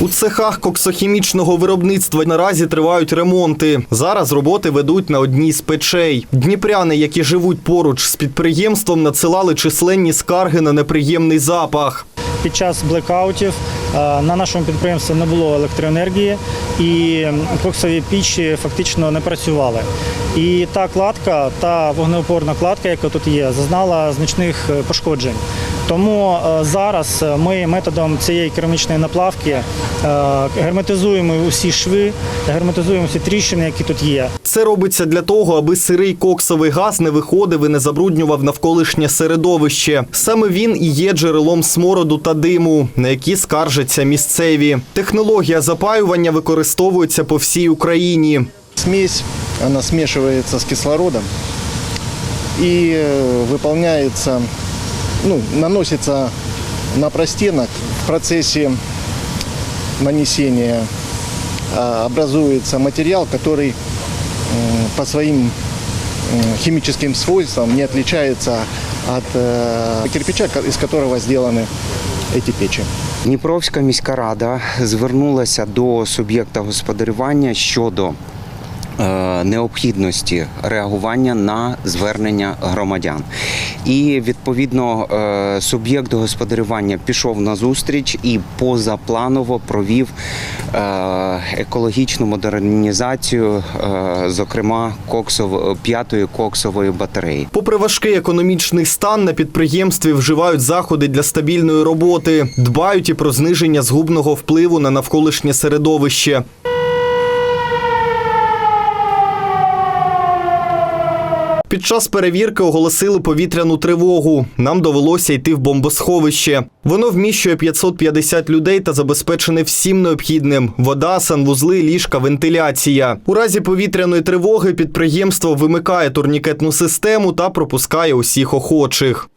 У цехах коксохімічного виробництва наразі тривають ремонти. Зараз роботи ведуть на одній з печей. Дніпряни, які живуть поруч з підприємством, надсилали численні скарги на неприємний запах. Під час блекаутів на нашому підприємстві не було електроенергії і коксові пічі фактично не працювали. І та кладка, та вогнеопорна кладка, яка тут є, зазнала значних е, пошкоджень. Тому е, зараз ми методом цієї керамічної наплавки е, герметизуємо усі шви, герметизуємо всі тріщини, які тут є. Це робиться для того, аби сирий коксовий газ не виходив і не забруднював навколишнє середовище. Саме він і є джерелом смороду та диму, на які скаржаться місцеві. Технологія запаювання використовується по всій Україні. Смесь, она смешивается с кислородом и э, выполняется, ну, наносится на простенок. В процессе нанесения а, образуется материал, который м, по своим м, химическим свойствам не отличается от э, кирпича, ко- из которого сделаны эти печи. Дніпровська міська рада звернулася до суб'єкта господарювання щодо необхідності реагування на звернення громадян. І відповідно е, суб'єкт господарювання пішов на зустріч і позапланово провів е, екологічну модернізацію, е, зокрема коксов, п'ятої коксової батареї. Попри важкий економічний стан, на підприємстві вживають заходи для стабільної роботи, дбають і про зниження згубного впливу на навколишнє середовище. Під час перевірки оголосили повітряну тривогу. Нам довелося йти в бомбосховище. Воно вміщує 550 людей та забезпечене всім необхідним: вода, санвузли, ліжка, вентиляція. У разі повітряної тривоги підприємство вимикає турнікетну систему та пропускає усіх охочих.